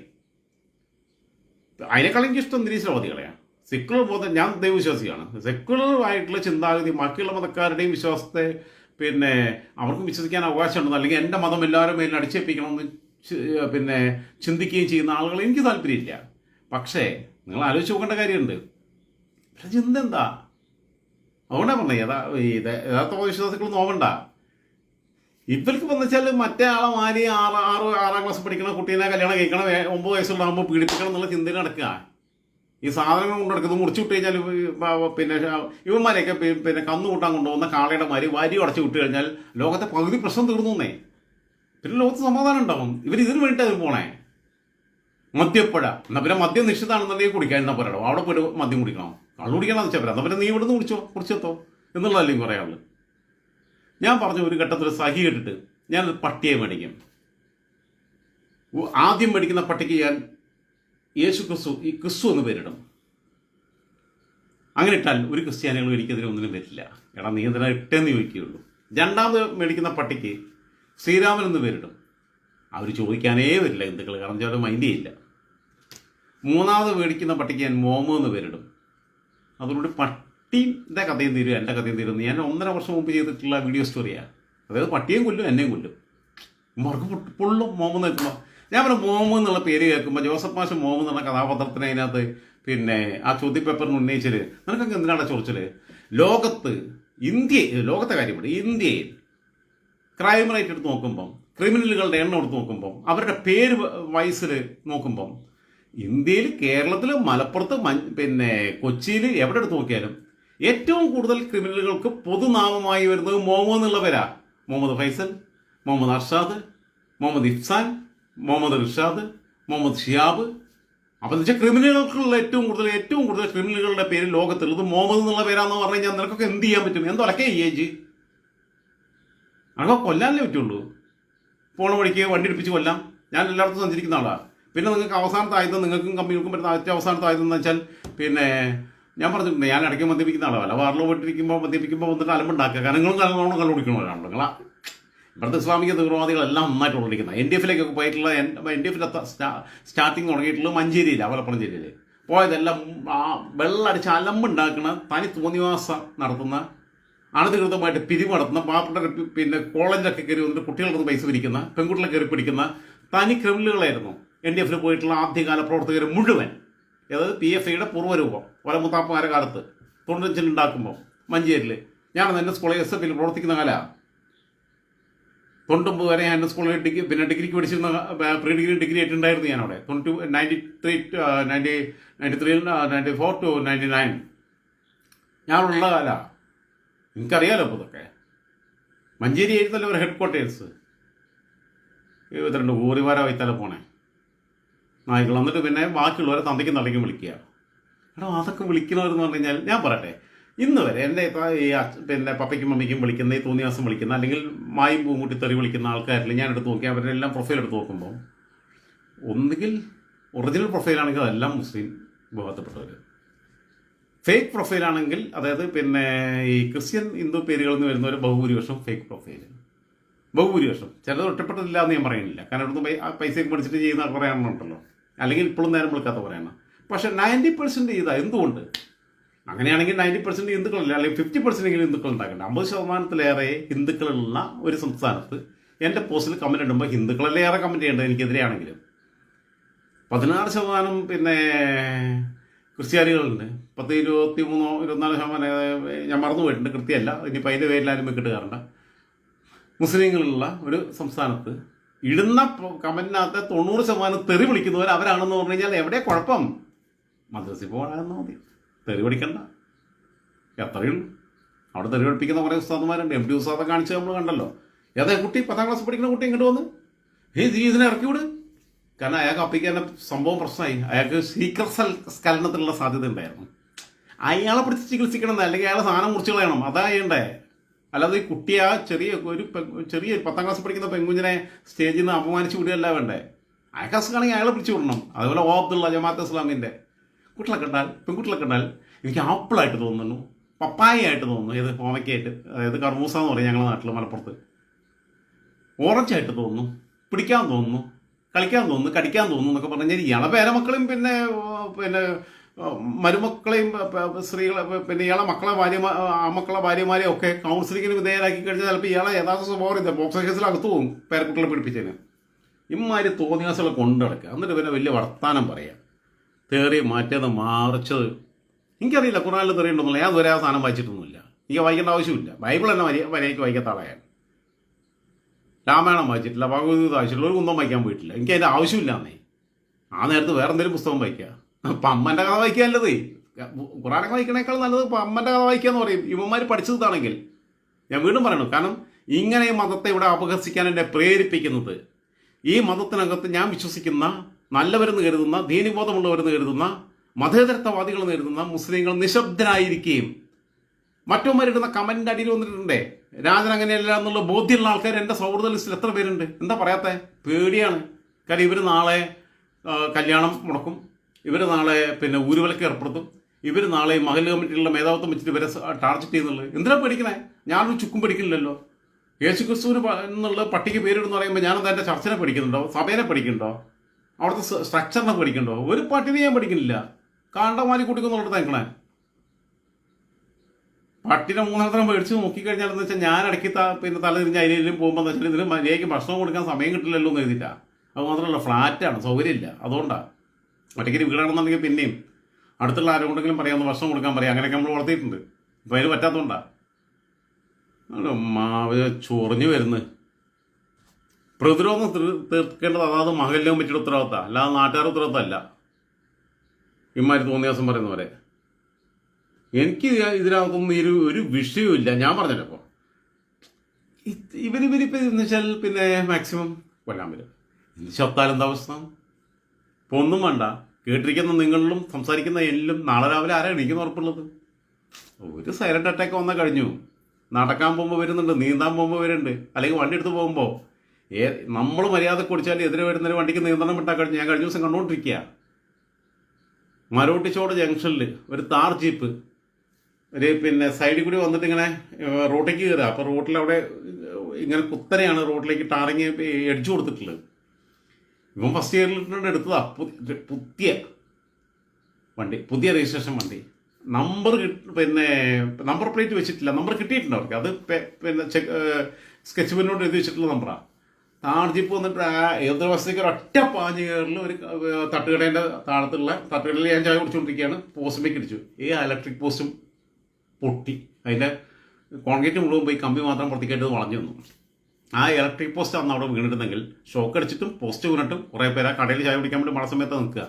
[SPEAKER 1] അതിനേക്കാൾ എനിക്കിഷ്ടം നിരീശ്വരവാദികളെയാണ്. സെക്കുലർ ബോധം ഞാൻ ദൈവവിശ്വാസിയാണ്. സെക്കുലർ ആയിട്ടുള്ള ചിന്താഗതി ബാക്കിയുള്ള മതക്കാരുടെയും വിശ്വാസത്തെ പിന്നെ അവർക്കും വിശ്വസിക്കാൻ അവകാശമുണ്ടെന്ന് അല്ലെങ്കിൽ എന്റെ മതം എല്ലാവരും മേലിൽ അടിച്ചേൽപ്പിക്കണമെന്ന് പിന്നെ ചിന്തിക്കുകയും ചെയ്യുന്ന ആളുകൾ എനിക്ക് താല്പര്യമില്ല. പക്ഷേ നിങ്ങൾ ആലോചിച്ച് നോക്കേണ്ട കാര്യമുണ്ട്. ഇവരുടെ ചിന്ത എന്താ അതുകൊണ്ടാണ് പറഞ്ഞത് യഥാ യഥാർത്ഥ വിശ്വാസികൾ നോവണ്ട. ഇവർക്ക് വന്നുവെച്ചാൽ മറ്റേ ആളെ മാരി ആറ് ആറ് ആറാം ക്ലാസ് പഠിക്കണ കുട്ടീനെ കല്യാണം കഴിക്കണം ഒമ്പത് വയസ്സുണ്ടാകുമ്പോൾ പീഡിപ്പിക്കണം എന്നുള്ള ചിന്തയിൽ നടക്കുക. ഈ സാധനങ്ങൾ കൊണ്ട് നടക്കുന്നത് മുറിച്ചു വിട്ട് കഴിഞ്ഞാൽ പിന്നെ ഇവന്മാരെയൊക്കെ പിന്നെ കന്നു കൂട്ടാൻ കൊണ്ടുപോകുന്ന കാളയുടെ മാരി വാരി അടച്ചു വിട്ട് കഴിഞ്ഞാൽ ലോകത്തെ പകുതി പ്രശ്നം തീർന്നു പിന്നെ ലോകത്ത് സമാധാനം ഉണ്ടാവും. ഇവർ ഇതിന് വേണ്ടിയിട്ടാണ് പോണേ. മദ്യപ്പുഴ. എന്നാ പിന്നെ മദ്യം നിശ്ചിതാണെന്നുണ്ടെങ്കിൽ കുടിക്കാൻ എന്നാ പറയണം അവിടെ പോയിട്ട് മദ്യം കുടിക്കണം. കള്ളു കുടിക്കണം വെച്ചാൽ എന്നാ പിന്നെ നീ ഇവിടുന്ന് കുടിച്ചോ? കുറിച്ചെത്തോ എന്നുള്ളതല്ലേ പറയാനുള്ളത് ഞാൻ പറഞ്ഞു ഒരു ഘട്ടത്തിൽ സഹി കേട്ടിട്ട് ഞാൻ പട്ടിയെ മേടിക്കും. ആദ്യം മേടിക്കുന്ന പട്ടിക്ക് ഞാൻ യേശു ക്രിസ്തു ഈ ക്രിസ്തു എന്ന് പേരിടും. അങ്ങനെ ഇട്ടാൽ ഒരു ക്രിസ്ത്യാനികളും എനിക്കെതിരെ ഒന്നിനും പറ്റില്ല. എടാ നീ എന്തിനാ ഇട്ടേന്ന് ചോദിക്കുകയുള്ളൂ. രണ്ടാമത് മേടിക്കുന്ന പട്ടിക്ക് ശ്രീരാമൻ എന്ന് പേരിടും. അവർ ചോദിക്കാനേ വരില്ല ഹിന്ദുക്കൾ കാരണം വെച്ചാൽ മൈൻഡ് ചെയ്യില്ല. മൂന്നാമത് മേടിക്കുന്ന പട്ടിക്ക് ഞാൻ മോമോ എന്ന് പേരിടും. അതുകൊണ്ട് പട്ടീന്റെ കഥയും തീരും എന്റെ കഥയും തീരും ഞാൻ ഒന്നര വർഷം മുമ്പ് ചെയ്തിട്ടുള്ള വീഡിയോ സ്റ്റോറിയാണ് അതായത് പട്ടിയും കൊല്ലും എന്നെയും കൊല്ലും. മറുക്ക് പൊള്ളും മോമെന്ന് കേൾക്കുമ്പോൾ ഞാൻ പറഞ്ഞു മോമോ എന്നുള്ള പേര് കേൾക്കുമ്പോൾ ജോസഫ് മാഷ് മോമോ എന്നുള്ള കഥാപാത്രത്തിന് അതിനകത്ത് പിന്നെ ആ ചോദ്യപേപ്പറിന് ഉന്നയിച്ചത് നിനക്കൊക്കെ എന്തിനാണ് ചോദിച്ചത്? ലോകത്ത് ഇന്ത്യ ലോകത്തെ കാര്യം ഇന്ത്യയിൽ ക്രൈം റേറ്റ് എടുത്ത് നോക്കുമ്പം ക്രിമിനലുകളുടെ എണ്ണം എടുത്ത് നോക്കുമ്പം അവരുടെ പേര് വയസ്സിൽ നോക്കുമ്പം ഇന്ത്യയിൽ കേരളത്തിൽ മലപ്പുറത്ത് പിന്നെ കൊച്ചിയിൽ എവിടെ എടുത്ത് നോക്കിയാലും ഏറ്റവും കൂടുതൽ ക്രിമിനലുകൾക്ക് പൊതുനാമമായി വരുന്നത് മോമോ എന്നുള്ള പേരാ മുഹമ്മദ് ഫൈസൽ മുഹമ്മദ് അർഷാദ് മുഹമ്മദ് ഇഫ്സാൻ മുഹമ്മദ് റിഷാദ് മുഹമ്മദ് ഷിയാബ്. അപ്പം എന്ന് വെച്ചാൽ ക്രിമിനലുകൾക്കുള്ള ഏറ്റവും കൂടുതൽ ഏറ്റവും കൂടുതൽ ക്രിമിനലുകളുടെ പേര് ലോകത്തുള്ളത് മുഹമ്മദ് എന്നുള്ള പേരാന്ന് പറഞ്ഞു കഴിഞ്ഞാൽ നിനക്കൊക്കെ എന്ത് ചെയ്യാൻ പറ്റും? എന്തൊക്കെ ഏജ് അതൊക്കെ കൊല്ലാനല്ലേ പറ്റുള്ളൂ. പോണ വഴിക്ക് വണ്ടി എടുപ്പിച്ച് കൊല്ലാം. ഞാൻ എല്ലായിടത്തും സഞ്ചരിക്കുന്ന ആളാണ് പിന്നെ നിങ്ങൾക്ക് അവസാനത്തെ ആയുധം നിങ്ങൾക്കും കമ്പനികൾക്കും പറ്റുന്ന ഏറ്റവും അവസാനത്തെ ആയുധം എന്ന് വെച്ചാൽ പിന്നെ ഞാൻ പറഞ്ഞിട്ടുണ്ട് ഞാൻ ഇടയ്ക്ക് മദ്യപിക്കുന്ന ആളല്ല വാറിൽ പോയിട്ടിരിക്കുമ്പോൾ മദ്യപിക്കുമ്പോൾ വന്നിട്ട് അലമ്പുണ്ടാക്കുക കാരണം നിങ്ങളും കള്ളോണം കുടിക്കണവരാണ് നിങ്ങളാ ഇവിടുത്തെ ഇസ്ലാമിക തീവ്രവാദികളെല്ലാം നന്നായിട്ട് ഉള്ളിരിക്കുന്നത് എൻ ഡി എഫിലേക്കൊക്കെ പോയിട്ടുള്ള എൻ ഡി എഫിന്റെ സ്റ്റാർട്ടിങ് തുടങ്ങിയിട്ടുള്ള മഞ്ചേരിയിൽ ജില്ലയിൽ പോയതെല്ലാം ആ വെള്ളടിച്ച് അലമ്പുണ്ടാക്കുന്ന തനി തോന്നിവാസം നടത്തുന്ന അനധികൃതമായിട്ട് പിരിവ് നടത്തുന്ന പാവപ്പെട്ട പിന്നെ കോളേജിലൊക്കെ കയറി വന്നിട്ട് കുട്ടികളുടെ പൈസ പിരിക്കുന്ന പെൺകുട്ടികളെ കയറി പിടിക്കുന്ന തനി ക്രിമിനലുകളായിരുന്നു എൻ ഡി എഫിൽ പോയിട്ടുള്ള ആദ്യകാല പ്രവർത്തകർ മുഴുവൻ. അതായത് പി എഫ് ഐയുടെ പൂർവരൂപം. ഒലമുത്താപ്പമാരെ കാലത്ത് തൊണ്ണൂറ്റഞ്ചിൽ ഉണ്ടാക്കുമ്പോൾ മഞ്ചേരിയിൽ ഞാൻ എന്റെ സ്കൂളിൽ എസ് എഫിൽ പ്രവർത്തിക്കുന്ന കാലമാണ് തൊണ്ണൂറ്റൊമ്പത് വരെ ഞാൻ എന്റെ സ്കൂളിൽ ഡിഗ്രി പിന്നെ ഡിഗ്രിക്ക് പഠിച്ചിരുന്ന പ്രീ ഡിഗ്രി ഡിഗ്രി ആയിട്ടുണ്ടായിരുന്നു ഞാൻ അവിടെ. തൊണ്ണൂറ്റി ninety three ninety ninety three ninety four to ninety nine ഞാനുള്ള കാലമാണ് എനിക്കറിയാലോ അപ്പോൾ ഇതൊക്കെ മഞ്ചേരി ആയിരുന്നല്ലോ ഒരു ഹെഡ് ക്വാർട്ടേഴ്സ് എഴുപത്തിരണ്ട് ഊറിവാര വൈത്താലോ പോണേ. നായ്ക്കൾ. എന്നിട്ട് പിന്നെ ബാക്കിയുള്ളവരെ തന്തയ്ക്കും തള്ളിക്കും വിളിക്കുക. എടാ അതൊക്കെ വിളിക്കുന്നവരെന്ന് പറഞ്ഞു കഴിഞ്ഞാൽ ഞാൻ പറയട്ടെ. ഇന്ന് വരെ എന്റെ ഈ പിന്നെ പപ്പയ്ക്കും മമ്മിക്കും വിളിക്കുന്ന ഈ തോന്നിയാസം വിളിക്കുന്ന അല്ലെങ്കിൽ മായും പൂങ്കുട്ടി തെറി വിളിക്കുന്ന ആൾക്കാരിൽ ഞാൻ എടുത്ത് നോക്കി അവരുടെ എല്ലാം പ്രൊഫൈൽ എടുത്ത് നോക്കുമ്പോൾ ഒന്നുകിൽ ഒറിജിനൽ പ്രൊഫൈലാണെങ്കിൽ അതെല്ലാം മുസ്ലിം വിഭാഗത്തിൽപ്പെട്ടവർ ഫേക്ക് പ്രൊഫൈൽ ആണെങ്കിൽ അതായത് പിന്നെ ഈ ക്രിസ്ത്യൻ ഹിന്ദു പേരുകളിൽ നിന്ന് വരുന്ന ഒരു ബഹുഭൂരിപക്ഷം ഫേക്ക് പ്രൊഫൈൽ ബഹുഭൂരിപക്ഷം. ചിലത് ഒറ്റപ്പെട്ടതില്ല എന്ന് ഞാൻ പറയുന്നില്ല. കാരണം ഇവിടുന്ന് ആ പൈസയൊക്കെ മേടിച്ചിട്ട് ചെയ്യുന്ന കുറേ എണ്ണമുണ്ടല്ലോ അല്ലെങ്കിൽ ഇപ്പോഴും നേരം വിളിക്കാത്ത പറയണം പക്ഷേ നയന്റി പെർസെന്റ് ചെയ്താൽ എന്തുകൊണ്ട്? അങ്ങനെയാണെങ്കിൽ നയന്റി പെർസെന്റ് ഹിന്ദുക്കളല്ല അല്ലെങ്കിൽ ഫിഫ്റ്റി പെർസെന്റ് എങ്കിലും ഹിന്ദുക്കൾ ഉണ്ടാക്കണ്ട അമ്പത് ശതമാനത്തിലേറെ ഹിന്ദുക്കളുള്ള ഒരു സംസ്ഥാനത്ത് എന്റെ പോസ്റ്റിൽ കമന്റ് ഇടുമ്പോൾ ഹിന്ദുക്കളല്ലേ ഏറെ കമന്റ് ചെയ്യേണ്ടത് എനിക്കെതിരെയാണെങ്കിലും. പതിനാറ് ശതമാനം പിന്നെ ക്രിസ്ത്യാനികളുണ്ട്. പത്ത് ഇരുപത്തി മൂന്നോ ഇരുപത്തിനാല് ശതമാനം ഞാൻ മറന്നു പോയിട്ടുണ്ട് കൃത്യമല്ല. ഇനിയിപ്പോൾ അതിന്റെ പേരിലാരും വെക്കിട്ട് കയറണ്ട മുസ്ലിങ്ങളുള്ള ഒരു സംസ്ഥാനത്ത് ഇടുന്ന കമന്റിനകത്ത് തൊണ്ണൂറ് ശതമാനം തെറി വിളിക്കുന്നവർ അവരാണെന്ന് പറഞ്ഞു കഴിഞ്ഞാൽ എവിടെ കുഴപ്പം? മദ്രസിൽ പോകാനെന്ന് മതി. തെറി പഠിക്കണ്ട എത്രയും അവിടെ തെറി പഠിപ്പിക്കുന്ന കുറേ ഉസ്താദന്മാരുണ്ട് എം ടി ഉസ്താദെ കാണിച്ച് നമ്മൾ കണ്ടല്ലോ. ഏതാ കുട്ടി? പത്താം ക്ലാസ് പഠിക്കുന്ന കുട്ടി ഇങ്ങോട്ട് വന്ന്? ഹേ ജീസിനെ ഇറക്കി വിട്. കാരണം അയാൾക്ക് അപ്പിക്കാൻ സംഭവം പ്രശ്നമായി. അയാൾക്ക് സീക്രട്ട് സ്കലനത്തിനുള്ള സാധ്യത ഉണ്ടായിരുന്നു. അയാളെ പിടിച്ച് ചികിത്സിക്കണം അല്ലെങ്കിൽ അയാളെ സാധനം മുറിച്ച് കളയണം. അതാ ചെയ്യണ്ടേ? അല്ലാതെ ഈ കുട്ടിയെ ചെറിയ ഒരു ചെറിയ പത്താം ക്ലാസ് പഠിക്കുന്ന പെൺകുഞ്ഞിനെ സ്റ്റേജിൽ നിന്ന് അപമാനിച്ച് വിടുകയല്ല വേണ്ടേ? അയാൾക്ക് അസുഖമാണെങ്കിൽ അയാളെ പിടിച്ചു വിടണം. അതുപോലെ ഓ അബ്ദുള്ള ജമാഅത്ത് ഇസ്ലാമിന്റെ കുട്ടികളെ കണ്ടാൽ പെൺകുട്ടികളെ കണ്ടാൽ എനിക്ക് ആപ്പിളായിട്ട് തോന്നുന്നു പപ്പായ ആയിട്ട് തോന്നുന്നു. ഏത് ഹോമയ്ക്കായിട്ട് അതായത് കർമൂസ എന്ന് പറയും ഞങ്ങളുടെ നാട്ടിൽ മലപ്പുറത്ത്. ഓറഞ്ചായിട്ട് തോന്നുന്നു പിടിക്കാൻ തോന്നുന്നു. കളിക്കാൻ തോന്നുന്നു കടിക്കാൻ തോന്നുന്നു എന്നൊക്കെ പറഞ്ഞാൽ ഇയാളെ പേരമക്കളെയും പിന്നെ പിന്നെ മരുമക്കളെയും സ്ത്രീകളെ പിന്നെ ഇയാളെ മക്കളെ ഭാര്യ മക്കളെ ഭാര്യമാരെയും ഒക്കെ കൗൺസിലിങ്ങിന് വിധേയരാക്കി കഴിഞ്ഞാൽ ചിലപ്പോൾ ഇയാളെ യഥാർത്ഥ സ്വഭാവം ഇതാ ബോക്സ് കേസിൽ അകത്ത് പോകും പേരക്കുട്ടികളെ പിടിപ്പിച്ചതിന്. ഇമ്മാതിരി തോന്നിയാസുകളെ കൊണ്ടു എന്നിട്ട് പിന്നെ വലിയ വർത്താനം പറയുക തേറി മാറ്റിയത് മറിച്ചത്. എനിക്കറിയില്ല ഖുറാനിൽ തെറിയുണ്ടെന്നില്ല ഞാൻ ഇതുവരെ ആ സാധനം വായിച്ചിട്ടൊന്നുമില്ല. എനിക്ക് വായിക്കേണ്ട ആവശ്യമില്ല. ബൈബിൾ തന്നെ വരിക വരയ്ക്ക് വായിക്കാത്ത ആളായാണ് രാമായണം വായിച്ചിട്ടില്ല ഭഗവത്ഗീത വായിച്ചിട്ടില്ല ഒരു കുന്തം വായിക്കാൻ പോയിട്ടില്ല. എനിക്ക് അതിന്റെ ആവശ്യമില്ല എന്നേ ആ നേരത്ത് വേറെ എന്തെങ്കിലും പുസ്തകം വായിക്കുക അപ്പം അമ്മന്റെ കഥ വായിക്കുക നല്ലത്. ഖുറാനൊക്കെ വായിക്കണേക്കാൾ നല്ലത് ഇപ്പം അമ്മന്റെ കഥ വായിക്കുക എന്ന് പറയും. ഇവന്മാർ പഠിച്ചതാണെങ്കിൽ ഞാൻ വീണ്ടും പറയണു കാരണം ഇങ്ങനെ മതത്തെ ഇവിടെ അപഹസിക്കാൻ എന്നെ പ്രേരിപ്പിക്കുന്നത്. ഈ മതത്തിനകത്ത് ഞാൻ വിശ്വസിക്കുന്ന നല്ലവരെന്ന് കരുതുന്ന ദീനിബോധമുള്ളവരെന്ന് കരുതുന്ന മതേതരത്വവാദികളെന്ന് കരുതുന്ന മുസ്ലിങ്ങൾ നിശബ്ദരായിരിക്കുകയും മറ്റവന്മാരിടുന്ന കമന്റിന്റെ അടിയിൽ വന്നിട്ടുണ്ടേ. രാജൻ അങ്ങനെയല്ല എന്നുള്ള ബോധ്യമുള്ള ആൾക്കാർ എന്റെ സൗഹൃദ ലിസ്റ്റിൽ എത്ര പേരുണ്ട്? എന്താ പറയാത്തെ? പേടിയാണ്. കാര്യം ഇവർ നാളെ കല്യാണം മുടക്കും. ഇവർ നാളെ പിന്നെ ഊരുവിലക്ക് ഏർപ്പെടുത്തും. ഇവർ നാളെ മഹൽ കമ്മിറ്റിയിലുള്ള മേധാവിത്വം വെച്ചിട്ട് ഇവരെ ടാർജറ്റ് ചെയ്യുന്നുള്ളത്. എന്തിനാ പേടിക്കണേ? ഞാനൊരു ചുക്കും പഠിക്കില്ലല്ലോ യേശു ക്രിസ്തുവിന് എന്നുള്ള പട്ടിക്ക് പേരിടുന്ന് പറയുമ്പോൾ ഞാനത് എന്റെ ചർച്ചിനെ പഠിക്കുന്നുണ്ടോ സഭേനെ പഠിക്കുന്നുണ്ടോ അവിടുത്തെ സ്ട്രക്ചറിനെ പഠിക്കണ്ടോ ഒരു പട്ടിനെ ഞാൻ പഠിക്കുന്നില്ല കാണ്ടമാരി കൂട്ടിക്കൊന്നുള്ളത് നിൽക്കണേ. പട്ടിനെ മൂന്നെണ്ണത്തിനും മേടിച്ച് നോക്കിക്കഴിഞ്ഞാൽ എന്ന് വെച്ചാൽ ഞാൻ ഇടയ്ക്ക് പിന്നെ തല തിരിഞ്ഞ് അതിലും പോകുമ്പോൾ എന്ന് വെച്ചാൽ ഇതിന് മര്യാദയ്ക്ക് ഭക്ഷണം കൊടുക്കാൻ സമയം കിട്ടില്ലല്ലോ എന്ന് എഴുതില്ല അത് മാത്രമല്ല ഫ്ലാറ്റാണ് സൗകര്യമില്ല. അതുകൊണ്ടാണ് ഒറ്റയ്ക്ക് വീടാണെന്നുണ്ടെങ്കിൽ പിന്നെയും അടുത്തുള്ള ആരോടെങ്കിലും പറയാമെന്ന് ഭക്ഷണം കൊടുക്കാൻ പറയാം. അങ്ങനെയൊക്കെ നമ്മൾ വളർത്തിയിട്ടുണ്ട്. ഇപ്പം അതിന് പറ്റാത്തതുകൊണ്ടാണ് മാവ് ചൊറിഞ്ഞു വരുന്നത് പ്രതിരോധം തീർ- തീർക്കേണ്ടത് അതാത് മഹല്യം പറ്റിയ ഉത്തരവാദിത്തമാണ് അല്ലാതെ നാട്ടുകാരുടെ ഉത്തരവാദിത്തമല്ല. ഇമാര് തോന്നിയ ദിവസം പറയുന്ന പോലെ. എനിക്ക് ഇതിനകത്തൊന്നും ഒരു ഒരു വിഷയവുമില്ല ഞാൻ പറഞ്ഞല്ലോ ഇപ്പോൾ ഇവർ എന്ന് വെച്ചാൽ പിന്നെ മാക്സിമം കൊല്ലാൻ വരും. ചത്താൽ എന്താ അവസ്ഥ ഇപ്പോൾ ഒന്നും വേണ്ട. കേട്ടിരിക്കുന്ന നിങ്ങളിലും സംസാരിക്കുന്ന എല്ലാം നാളെ രാവിലെ ആരാണ് എണീക്കുന്ന ഉറപ്പുള്ളത്? ഒരു സൈലന്റ് അറ്റാക്ക് വന്നാൽ കഴിഞ്ഞു. നടക്കാൻ പോകുമ്പോൾ വരുന്നുണ്ട് നീന്താൻ പോകുമ്പോൾ വരുന്നുണ്ട്. അല്ലെങ്കിൽ വണ്ടി എടുത്ത് പോകുമ്പോൾ ഏ നമ്മൾ മര്യാദ കുടിച്ചാൽ എതിരെ വരുന്നൊരു വണ്ടിക്ക് നിയന്ത്രണം വിട്ടാൽ കഴിഞ്ഞു. ഞാൻ കഴിഞ്ഞ ദിവസം കണ്ടുകൊണ്ടിരിക്കുക മരോട്ടിച്ചോട് ജംഗ്ഷനിൽ ഒരു താർ ജീപ്പ് ഒരു പിന്നെ സൈഡിൽ കൂടി വന്നിട്ട് ഇങ്ങനെ റോട്ടിലേക്ക് കയറുക. അപ്പോൾ റോട്ടിൽ അവിടെ ഇങ്ങനെ കുത്തനെയാണ് റോട്ടിലേക്ക് ടാറിങ് അടിച്ചു കൊടുത്തിട്ടുള്ളത്. ഇപ്പം ഫസ്റ്റ് ഇയറിൽ എടുത്തതാ. പുതിയ വണ്ടി പുതിയ രജിസ്ട്രേഷൻ വണ്ടി. നമ്പർ പിന്നെ നമ്പർ പ്ലേറ്റ് വെച്ചിട്ടില്ല. നമ്പർ കിട്ടിയിട്ടുണ്ട് അവർക്ക്. അത് പിന്നെ സ്കെച്ച് പെന്നോട് എഴുതി വെച്ചിട്ടുള്ള നമ്പറാണ് താഴ്ജിപ്പ് വന്നിട്ട് ആ ഏത് വശത്തേക്ക് ഒരു ഒറ്റ പാഞ്ഞ് കയറിൽ ഒരു തട്ടുകടേന്റെ താഴത്തുള്ള തട്ടുകടയിൽ ഞാൻ ചായ കുടിച്ചുകൊണ്ടിരിക്കുകയാണ് പോസ്റ്റുമേക്ക് ഇടിച്ചു. ഈ ഇലക്ട്രിക് പോസ്റ്റും പൊട്ടി. അതിന്റെ കോൺക്രീറ്റ് മുഴുവൻ പോയി കമ്പി മാത്രം പുറത്തേക്കായിട്ട് വളഞ്ഞു വന്നു ആ ഇലക്ട്രിക് പോസ്റ്റ് അന്ന് അവിടെ വീണിട്ടുണ്ടെങ്കിൽ ഷോക്ക് അടിച്ചിട്ടും പോസ്റ്റ് വീണിട്ടും കുറേ പേര് ആ കടയിൽ ചായ കുടിക്കാൻ വേണ്ടി മഴ സമയത്ത് നിൽക്കുക.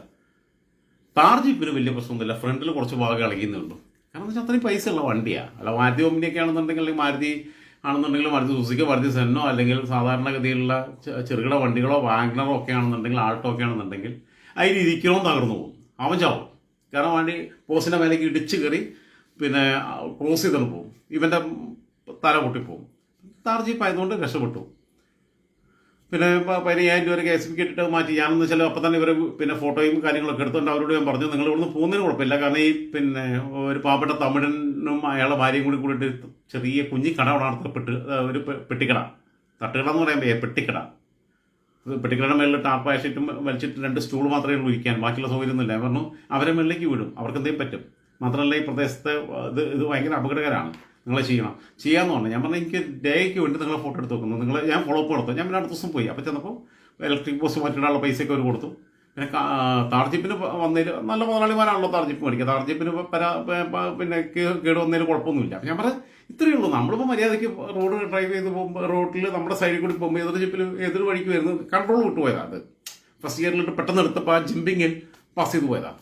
[SPEAKER 1] താർ ജീപ്പിന് വലിയ പ്രശ്നമൊന്നുമില്ല. ഫ്രണ്ടിൽ കുറച്ച് ഭാഗം ഇളകിയെന്നേ ഉള്ളൂ കാരണം എന്ന് വെച്ചാൽ അത്രയും പൈസ ഉള്ള വണ്ടിയാണ് അല്ല മാരുതി ഒമ്പിനിയൊക്കെ ആണെന്നുണ്ടെങ്കിൽ അല്ലെങ്കിൽ മാരുതി ആണെന്നുണ്ടെങ്കിൽ മാരുതി സുസുക്കി മാരുതി സെന്നോ അല്ലെങ്കിൽ സാധാരണഗതിയിലുള്ള ഗതിയിലുള്ള ചെറുകിട വണ്ടികളോ വാഗ്നറോ ഒക്കെ ആണെന്നുണ്ടെങ്കിൽ ആൾട്ടോ ഒക്കെ ആണെന്നുണ്ടെങ്കിൽ അതിൽ ഇരിക്കണോ തകർന്നു പോകും. അവൻ ചാവും. കാരണം വണ്ടി പോസ്റ്റിന്റെ മേലേക്ക് ഇടിച്ച് കയറി പിന്നെ ക്രോസ് ചെയ്തിട്ട് പോകും ഇവന്റെ തല പൊട്ടിപ്പോവും. താർ ജീപ്പ് ആയതുകൊണ്ട് രക്ഷപ്പെട്ടു. പിന്നെ പതിനയ്യായിരം രൂപ കേസ് ഇട്ടിട്ട് മാറ്റി. ഞാനെന്ന് വെച്ചാൽ അപ്പം തന്നെ ഇവർ പിന്നെ ഫോട്ടോയും കാര്യങ്ങളൊക്കെ എടുത്തുകൊണ്ട് അവരോട് ഞാൻ പറഞ്ഞു നിങ്ങൾ ഇവിടുന്ന് പോകുന്നതിന് കുഴപ്പമില്ല. കാരണം ഈ പിന്നെ ഒരു പാവപ്പെട്ട തമിഴനും അയാളെ ഭാര്യയും കൂടി കൂടിയിട്ട് ചെറിയ കുഞ്ഞി കട അവിടെ നടത്തപ്പെട്ട് ഒരു പെട്ടിക്കട. തട്ടുകട എന്ന് പറയുമ്പോൾ പെട്ടിക്കട. പെട്ടിക്കടയുടെ മേളിൽ ടാർപ്പായ ഷീറ്റും വലിച്ചിട്ട് രണ്ട് സ്റ്റൂൾ മാത്രമേ ഉള്ളൂ ഇരിക്കാൻ. ബാക്കിയുള്ള സൗകര്യമൊന്നുമില്ല. പറഞ്ഞു അവരെ മേളിലേക്ക് വിടും. അവർക്ക് എന്തെങ്കിലും പറ്റും. മാത്രമല്ല ഈ പ്രദേശത്ത് ഇത് ഇത് ഭയങ്കര അപകടകരമാണ്. നിങ്ങൾ ചെയ്യണം. ചെയ്യാന്ന് പറഞ്ഞു. ഞാൻ പറഞ്ഞു എനിക്ക് ഡേക്ക് വേണ്ടി നിങ്ങൾ ഫോട്ടോ എടുത്ത് വെക്കുന്നു. നിങ്ങൾ ഞാൻ ഫോളോ അപ്പ് നടത്തും ഞാൻ പിന്നെ അടുത്ത ദിവസം പോയി. അപ്പോൾ ചെന്നപ്പോൾ ഇലക്ട്രിക് ബസ് മാറ്റിടാനുള്ള പൈസയൊക്കെ അവർ കൊടുത്തു. പിന്നെ താർജിപ്പിന് വന്നതിൽ നല്ല മുതലാളിമാരാണല്ലോ താർജിപ്പ് മേടിക്കുക. താർജിപ്പിന് പരാ പിന്നെ കേട് വന്നതിൽ കുഴപ്പമൊന്നുമില്ല. ഞാൻ പറഞ്ഞു ഇത്രയേ ഉള്ളൂ. നമ്മളിപ്പോൾ മര്യാദയ്ക്ക് റോഡ് ഡ്രൈവ് ചെയ്ത് പോകുമ്പോൾ റോഡിൽ നമ്മുടെ സൈഡിൽ കൂടി പോകുമ്പോൾ എതിർ ജിപ്പിൽ എതിർ വഴിക്ക് വരുന്നത് കൺട്രോൾ വിട്ടുപോയതാണ് അത്. ഫസ്റ്റ് ഇയറിലിട്ട് പെട്ടെന്ന് എടുത്തപ്പോൾ ആ ജിമ്പിങ്ങിൽ പാസ് ചെയ്ത് പോയതാണ്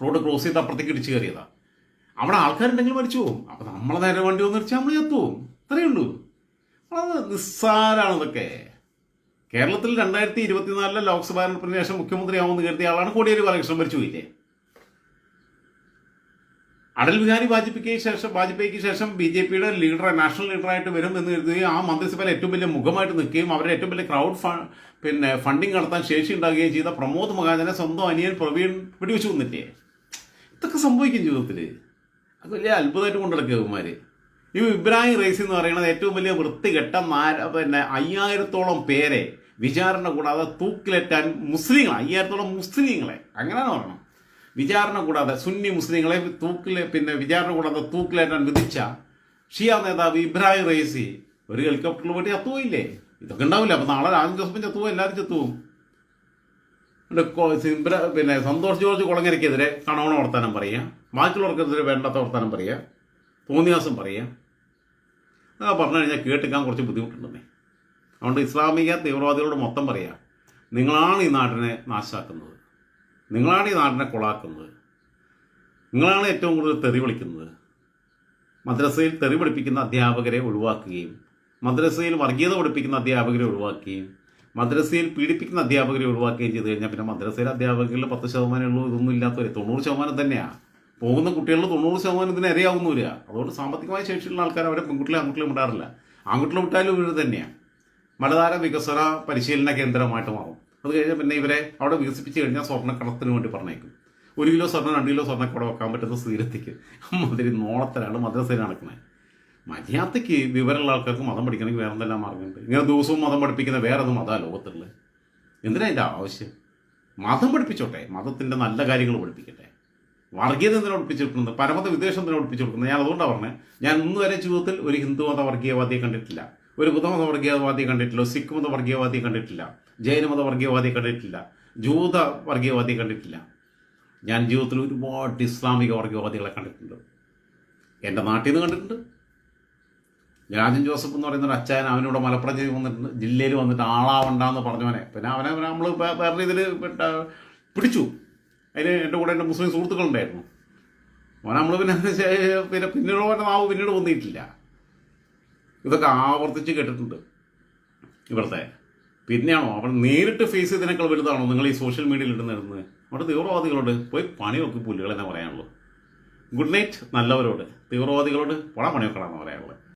[SPEAKER 1] റോഡ് ക്രോസ് ചെയ്ത് അപ്പുറത്തേക്ക് ഇടിച്ചു കയറിയതാ. അവിടെ ആൾക്കാരുണ്ടെങ്കിൽ മരിച്ചു പോകും അപ്പൊ നമ്മളെ നേരെ വണ്ടി വന്ന് നമ്മൾ ചത്തു പോകും അത്രയേ ഉള്ളൂ. അത് നിസ്സാരാണ് ഇതൊക്കെ. കേരളത്തിൽ രണ്ടായിരത്തി ഇരുപത്തിനാലിലെ ലോക്സഭാ തെരഞ്ഞെടുപ്പിന് ശേഷം മുഖ്യമന്ത്രിയാവുമെന്ന് കരുതിയ ആളാണ് കോടിയേരി ബാലകൃഷ്ണൻ മരിച്ചു പോയില്ലേ? അടൽ ബിഹാരി വാജ്പേയിക്ക് ശേഷം വാജ്പേയിക്ക് ശേഷം ബി ജെ പിയുടെ ലീഡർ നാഷണൽ ലീഡറായിട്ട് വരും എന്ന് കരുതുകയും ആ മന്ത്രിസഭയിൽ ഏറ്റവും വലിയ മുഖമായിട്ട് നിൽക്കുകയും അവരുടെ ഏറ്റവും വലിയ ക്രൗഡ് പിന്നെ ഫണ്ടിങ് നടത്താൻ ശേഷി ഉണ്ടാകുകയും ചെയ്ത പ്രമോദ് മഹാജനെ സ്വന്തം അനിയൻ പ്രവീൺ വെടിവെച്ചു കൊന്നിട്ടേ ഇതൊക്കെ സംഭവിക്കും ജീവിതത്തിൽ അത് വലിയ അത്ഭുതമായിട്ട് കൊണ്ടുനടക്കുക ഇവന്മാർ ഈ ഇബ്രാഹിം റൈസി എന്ന് പറയുന്നത് ഏറ്റവും വലിയ വൃത്തികെട്ട നാര പിന്നെ അയ്യായിരത്തോളം പേരെ വിചാരണ കൂടാതെ തൂക്കിലേറ്റാൻ മുസ്ലിങ്ങൾ അയ്യായിരത്തോളം മുസ്ലിങ്ങളെ. അങ്ങനെയാണ് പറയണം വിചാരണ കൂടാതെ സുന്നി മുസ്ലിങ്ങളെ തൂക്കിലെ പിന്നെ വിചാരണ കൂടാതെ തൂക്കിലേറ്റാൻ വിധിച്ച ഷിയ നേതാവ് ഇബ്രാഹിം റൈസി ഒരു ഹെലികോപ്റ്ററിൽ പോയിട്ട് ചത്തുപോയില്ലേ? ഇതൊക്കെ ഉണ്ടാവില്ല? അപ്പം നാളെ രാജൻ ജോസഫും ചത്തുപോകും എല്ലാവരും ചത്തുപോകും പിന്നെ സന്തോഷ് ജോർജ് കുളങ്ങരയ്ക്കെതിരെ കണവണ വർത്താനം പറയുക. ബാക്കിയുള്ളവർക്കെതിരെ വേണ്ടാത്ത വർത്താനം പറയുക. തോന്നിയാസം പറയുക. ആ പറഞ്ഞു കഴിഞ്ഞാൽ കേട്ടിക്കാൻ കുറച്ച് ബുദ്ധിമുട്ടുണ്ടെന്നേ. അതുകൊണ്ട് ഇസ്ലാമിക തീവ്രവാദികളോട് മൊത്തം പറയുക. നിങ്ങളാണ് ഈ നാട്ടിനെ നാശാക്കുന്നത്. നിങ്ങളാണ് ഈ നാട്ടിനെ കൊളാക്കുന്നത്. നിങ്ങളാണ് ഏറ്റവും കൂടുതൽ തെറി വിളിക്കുന്നത്. മദ്രസയിൽ തെറി പഠിപ്പിക്കുന്ന അധ്യാപകരെ ഒഴിവാക്കുകയും മദ്രസയിൽ വർഗീയത പഠിപ്പിക്കുന്ന അധ്യാപകരെ ഒഴിവാക്കുകയും മദ്രസയിൽ പീഡിപ്പിക്കുന്ന അധ്യാപകരെ ഒഴിവാക്കുകയും ചെയ്തു കഴിഞ്ഞാൽ പിന്നെ മദ്രസയിലെ അധ്യാപകരിൽ പത്ത് ശതമാനം ഉള്ളൂ ഇതൊന്നും ഇല്ലാത്തവരെ. തൊണ്ണൂറ് ശതമാനം തന്നെയാണ് പോകുന്ന കുട്ടികളിൽ തൊണ്ണൂറ് ശതമാനം ഇതിന് ഇരയാവുന്നില്ല അതുകൊണ്ട് സാമ്പത്തികമായ ശേഷിയുള്ള ആൾക്കാർ അവരെ പെൺകുട്ടികളെ ആൺകുട്ടികളെ വിടാറില്ല. ആൺകുട്ടികളെ വിട്ടാലും ഇവർ തന്നെയാണ് മലധാര വികസന പരിശീലന കേന്ദ്രമായിട്ട് മാറും. അത് കഴിഞ്ഞാൽ പിന്നെ ഇവരെ അവിടെ വികസിപ്പിച്ച് കഴിഞ്ഞാൽ സ്വർണക്കടത്തിന് വേണ്ടി പറഞ്ഞേക്കും ഒരു കിലോ സ്വർണം രണ്ട് കിലോ സ്വർണം കൂടെ വെക്കാൻ പറ്റുന്ന സ്ഥിരത്തേക്ക് മാതിരി നോളത്തിലാണ് മദ്രസയിൽ നടക്കുന്നത് മര്യാദയ്ക്ക് വിവരമുള്ള ആൾക്കാർക്ക് മതം പഠിക്കണമെങ്കിൽ വേറെ എന്തെല്ലാം മാർഗമുണ്ട്? ഇങ്ങനെ ദിവസവും മതം പഠിപ്പിക്കുന്ന വേറെ ഒന്നും മതമാണ് ലോകത്തുള്ളത് എന്തിനാ അതിന്റെ ആവശ്യം? മതം പഠിപ്പിച്ചോട്ടെ. മതത്തിന്റെ നല്ല കാര്യങ്ങൾ പഠിപ്പിക്കട്ടെ. വർഗീയത എന്തിനാ കൊടുക്കുന്നത് പരമത വിദ്വേഷം എന്തിനാ പഠിപ്പിച്ചു കൊടുക്കുന്നത് ഞാൻ അതുകൊണ്ടാണ് പറഞ്ഞത് ഞാൻ ഇന്ന് വരെ ജീവിതത്തിൽ ഒരു ഹിന്ദു മത വർഗീയവാദിയെ കണ്ടിട്ടില്ല. ഒരു ബുദ്ധമത വർഗീയവാദിയെ കണ്ടിട്ടില്ല. സിഖ് മത വർഗീയവാദിയെ കണ്ടിട്ടില്ല. ജൈനമത വർഗീയവാദിയെ കണ്ടിട്ടില്ല. ജൂത വർഗീയവാദിയെ കണ്ടിട്ടില്ല. ഞാൻ ജീവിതത്തിൽ ഒരുപാട് ഇസ്ലാമിക വർഗീയവാദികളെ കണ്ടിട്ടുണ്ട്. എന്റെ നാട്ടിൽ നിന്ന് കണ്ടിട്ടുണ്ട്. രാജൻ ജോസഫ് എന്ന് പറയുന്ന ഒരു അച്ഛൻ അവനിവിടെ മലപ്പുറം ചെയ്ത് വന്നിട്ട് ജില്ലയിൽ വന്നിട്ട് ആളാവണ്ടെന്ന് പറഞ്ഞവനെ. പിന്നെ അവനെ നമ്മൾ വേറെ രീതിയിൽ പിടിച്ചു. അതിന് എന്റെ കൂടെ എന്റെ മുസ്ലിം സുഹൃത്തുക്കളുണ്ടായിരുന്നു. അവനെ നമ്മൾ പിന്നെ പിന്നെ പിന്നീട് അവന്റെ നാവ് പിന്നീട് വന്നിട്ടില്ല. ഇതൊക്കെ ആവർത്തിച്ച് കേട്ടിട്ടുണ്ട് ഇവിടുത്തെ. പിന്നെയാണോ? അവൻ നേരിട്ട് ഫേസ് ചെയ്തതിനേക്കാൾ വലുതാണോ? നിങ്ങൾ ഈ സോഷ്യൽ മീഡിയയിൽ ഇടുന്നിരുന്നത് അവിടെ തീവ്രവാദികളോട് പോയി പണി നോക്കി പുല്ലുകൾ തന്നെ പറയാനുള്ളൂ ഗുഡ് നൈറ്റ് നല്ലവരോട്. തീവ്രവാദികളോട് പണ പണി വെക്കണമെന്ന് പറയാനുള്ളത്.